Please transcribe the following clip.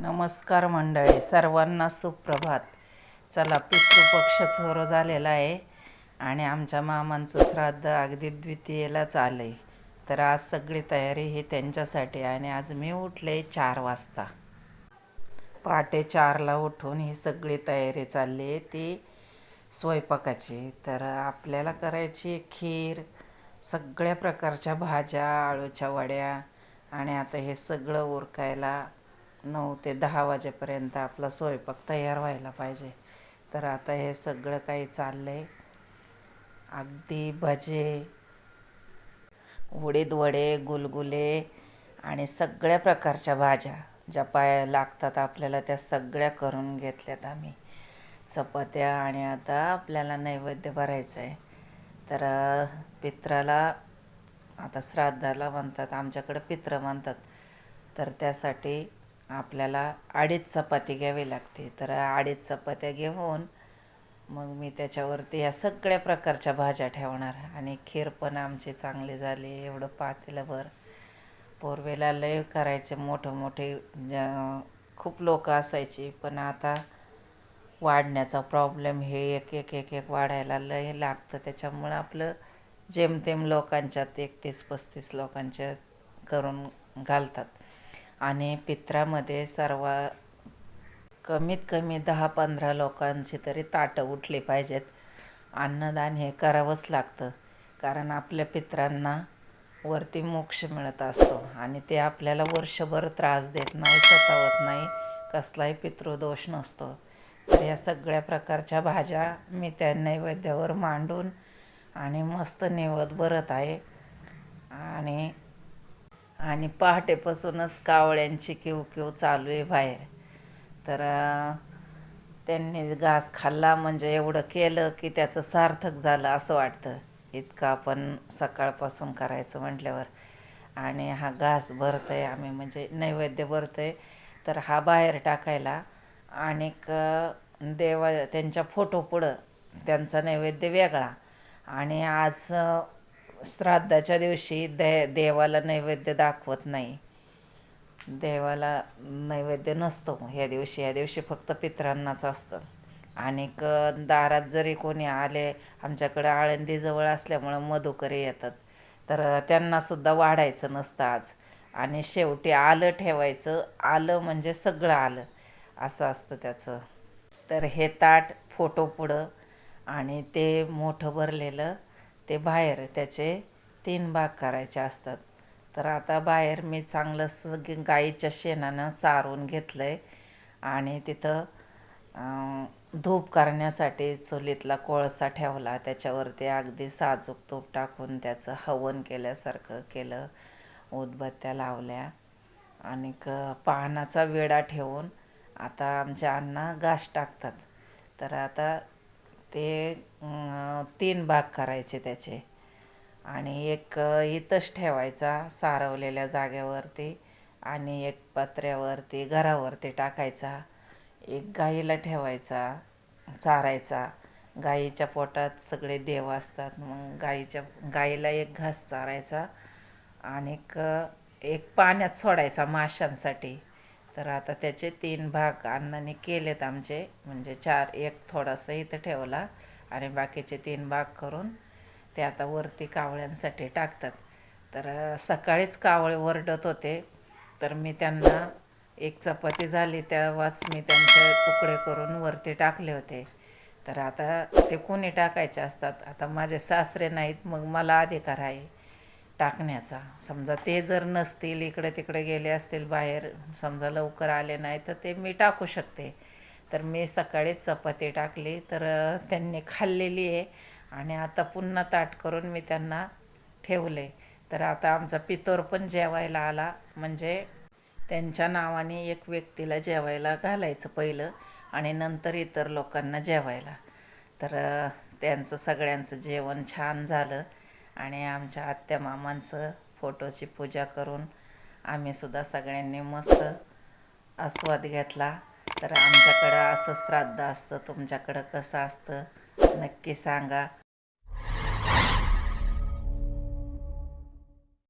नमस्कार मंडळी सर्वांना सुप्रभात. चला पितृपक्ष सुरू झालेला आहे आणि आमच्या मामांचं श्राद्ध अगदी द्वितीयेलाच आलं आहे तर आज सगळी तयारी ही त्यांच्यासाठी आणि आज मी उठले चार वाजता. पहाटे चारला उठून ही सगळी तयारी चालली आहे ती स्वयंपाकाची. तर आपल्याला करायची खीर सगळ्या प्रकारच्या भाज्या आळूच्या वड्या आणि आता हे सगळं उरकायला नऊ ते दहा वाजेपर्यंत आपला स्वयंपाक तयार व्हायला पाहिजे. तर आता हे सगळं काही चाललं आहे अगदी भजे उडीद वडे गुलगुले आणि सगळ्या प्रकारच्या भाज्या ज्या पाया लागतात आपल्याला त्या सगळ्या करून घेतल्यात आम्ही. चपात्या आणि आता आपल्याला नैवेद्य भरायचं आहे तर पित्राला आता श्राद्धाला म्हणतात आमच्याकडं पित्र म्हणतात. तर त्यासाठी आपल्याला अडीच चपाती घ्यावी लागते. तर अडीच चपात्या घेऊन मग मी त्याच्यावरती या सगळ्या प्रकारच्या भाज्या ठेवणार. आणि खीर पण आमची चांगली झाली. एवढं पातेलंभर पोरवेला लय करायचे. मोठं मोठे खूप लोक असायची. पण आता वाढण्याचा प्रॉब्लेम हे एक एक एक एक वाढायला लय लागतं. त्याच्यामुळं आपलं जेमतेम लोकांच्यात एकतीस पस्तीस लोकांच्या करून घालतात. आणि पित्रामध्ये सर्व कमीत कमी दहा पंधरा लोकांची तरी ताटं उठली पाहिजेत. अन्नदान हे करावंच लागतं. कारण आपल्या पित्रांना वरती मोक्ष मिळत असतो आणि ते आपल्याला वर्षभर त्रास देत नाही सतावत नाही. कसलाही पितृदोष नसतो. तर या सगळ्या प्रकारच्या भाज्या मी त्या नैवेद्यावर मांडून आणि मस्त नेवत भरत आहे. आणि आणि पहाटेपासूनच कावळ्यांची किव किव चालू आहे बाहेर. तर त्यांनी घास खाल्ला म्हणजे एवढं केलं की त्याचं सार्थक झालं असं वाटतं. इतकं आपण सकाळपासून करायचं म्हटल्यावर. आणि हा घास भरत आहे आम्ही म्हणजे नैवेद्य भरतो आहे तर हा बाहेर टाकायला आणि देवा त्यांच्या फोटो पुढं त्यांचा नैवेद्य वेगळा. आणि आज श्राद्धाच्या दिवशी दे देवाला नैवेद्य दाखवत नाही. देवाला नैवेद्य नसतो. ह्या दिवशी ह्या दिवशी फक्त पित्रांनाच असतं. आणि क दारात जरी कोणी आले आमच्याकडं आळंदीजवळ असल्यामुळं मधुकरी येतात. तर त्यांनासुद्धा वाढायचं नसतं आज. आणि शेवटी आलं ठेवायचं. आलं म्हणजे सगळं आलं. असं असतं त्याचं. तर हे ताट फोटो पुढं. आणि ते मोठं भरलेलं ते बाहेर त्याचे तीन भाग करायचे असतात. तर आता बाहेर मी चांगलं ग गाईच्या शेणानं सारून घेतलं आहे आणि तिथं धूप करण्यासाठी चुलीतला कोळसा ठेवला. त्याच्यावरती अगदी साजूक तूप टाकून त्याचं हवन केल्यासारखं केलं उदबत्त्या लावल्या आणि क पानाचा वेडा ठेवून आता आमच्या अण्णा घास टाकतात. तर आता ते तीन भाग करायचे त्याचे. आणि एक इथंच ठेवायचा सारवलेल्या जागेवरती आणि एक पत्र्यावरती घरावरती टाकायचा. एक गाईला ठेवायचा चारायचा. गाईच्या पोटात सगळे देव असतात मग गाईच्या गाईला एक घास चारायचा आणि एक पाण्यात सोडायचा माशांसाठी. तर आता त्याचे तीन भाग अन्नाने केलेत आमचे. म्हणजे चार एक थोडासा इथं ठेवला आणि बाकीचे तीन भाग करून ते आता वरती कावळ्यांसाठी टाकतात. तर सकाळीच कावळे वरडत होते. तर मी त्यांना एक चपाती झाली तेव्हाच मी त्यांचे तुकडे करून वरती टाकले होते. तर आता ते कोणी टाकायचे असतात? आता माझे सासरे नाहीत मग मला अधिकार आहे. टाकण्याचा. समजा ते जर नसतील इकडे तिकडे गेले असतील बाहेर समजा लवकर आले नाही तर ते मी टाकू शकते. तर मी सकाळीच चपाती टाकली तर त्यांनी खाल्लेली आहे. आणि आता पुन्हा ताट करून मी त्यांना ठेवले. तर आता आमचा पितोर पण जेवायला आला. म्हणजे त्यांच्या नावाने एक व्यक्तीला जेवायला घालायचं पहिलं आणि नंतर इतर लोकांना जेवायला. तर त्यांचं सगळ्यांचं जेवण छान झालं. आणि आमच्या आत्या मामांचं फोटोची पूजा करून आम्हीसुद्धा सगळ्यांनी मस्त आस्वाद घेतला. तर आमच्याकडं असं श्राद्ध असतं तुमच्याकडं कसं असतं नक्की सांगा.